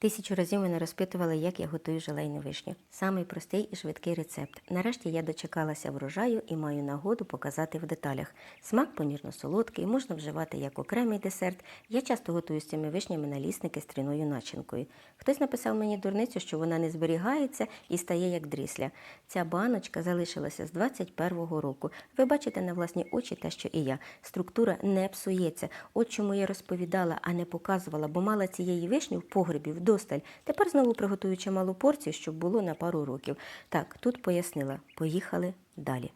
Тисячу разів мене розпитували, як я готую желейну вишню. Самий простий і швидкий рецепт. Нарешті я дочекалася врожаю і маю нагоду показати в деталях. Смак помірно солодкий, можна вживати як окремий десерт. Я часто готую з цими вишнями налісники з тріною начинкою. Хтось написав мені дурницю, що вона не зберігається і стає як дрісля. Ця баночка залишилася з 21-го року. Ви бачите на власні очі те, що і я. Структура не псується. От чому я розповідала, а не показувала, бо мала цієї вишні в погребі вдосталь. Тепер знову приготую чималу порцію, щоб було на пару років. Так, тут пояснила. Поїхали далі.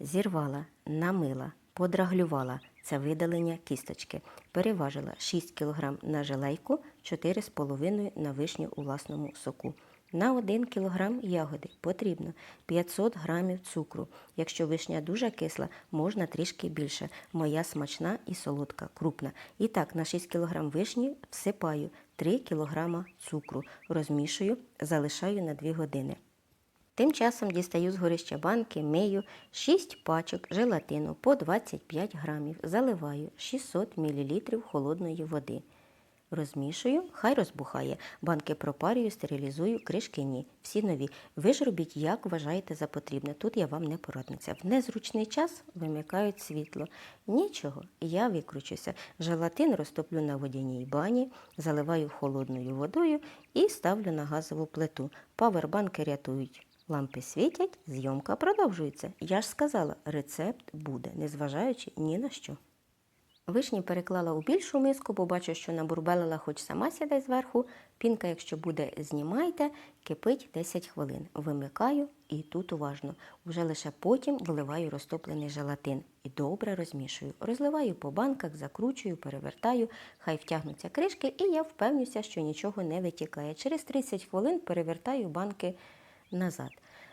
Зірвала, намила, подраглювала. Це видалення кісточки. Переважила 6 кг на желейку, 4,5 на вишню у власному соку. На 1 кг ягоди потрібно 500 г цукру. Якщо вишня дуже кисла, можна трішки більше. Моя смачна і солодка, крупна. І так, на 6 кг вишні всипаю 3 кг цукру, розмішую, залишаю на 2 години. Тим часом дістаю з горища банки, мию 6 пачок желатину по 25 грамів, заливаю 600 мл холодної води. Розмішую, хай розбухає. Банки пропарюю, стерилізую, кришки ні. Всі нові. Ви ж робіть, як вважаєте за потрібне. Тут я вам не порадниця. В незручний час вимикають світло. Нічого, я викручуся. Желатин розтоплю на водяній бані, заливаю холодною водою і ставлю на газову плиту. Павербанки рятують. Лампи світять, зйомка продовжується. Я ж сказала, рецепт буде, незважаючи ні на що. Вишні переклала у більшу миску, бо бачу, що набурбелила хоч сама сідай зверху. Пінка, якщо буде, знімайте, кипить 10 хвилин. Вимикаю і тут уважно. Вже лише потім виливаю розтоплений желатин і добре розмішую. Розливаю по банках, закручую, перевертаю, хай втягнуться кришки, і я впевнюся, що нічого не витікає. Через 30 хвилин перевертаю банки назад.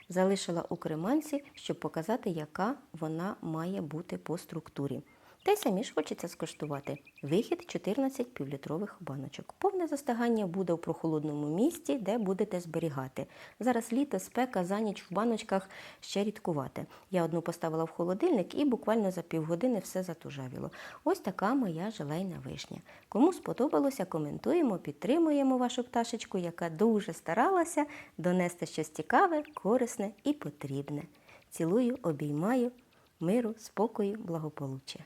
Залишила у креманці, щоб показати, яка вона має бути по структурі. Та й самі ж хочеться скуштувати. Вихід 14 півлітрових баночок. Повне застигання буде в прохолодному місці, де будете зберігати. Зараз літо, спека, за ніч в баночках ще рідкувати. Я одну поставила в холодильник і буквально за півгодини все затужавіло. Ось така моя желейна вишня. Кому сподобалося, коментуємо, підтримуємо вашу пташечку, яка дуже старалася донести щось цікаве, корисне і потрібне. Цілую, обіймаю, миру, спокою, благополуччя.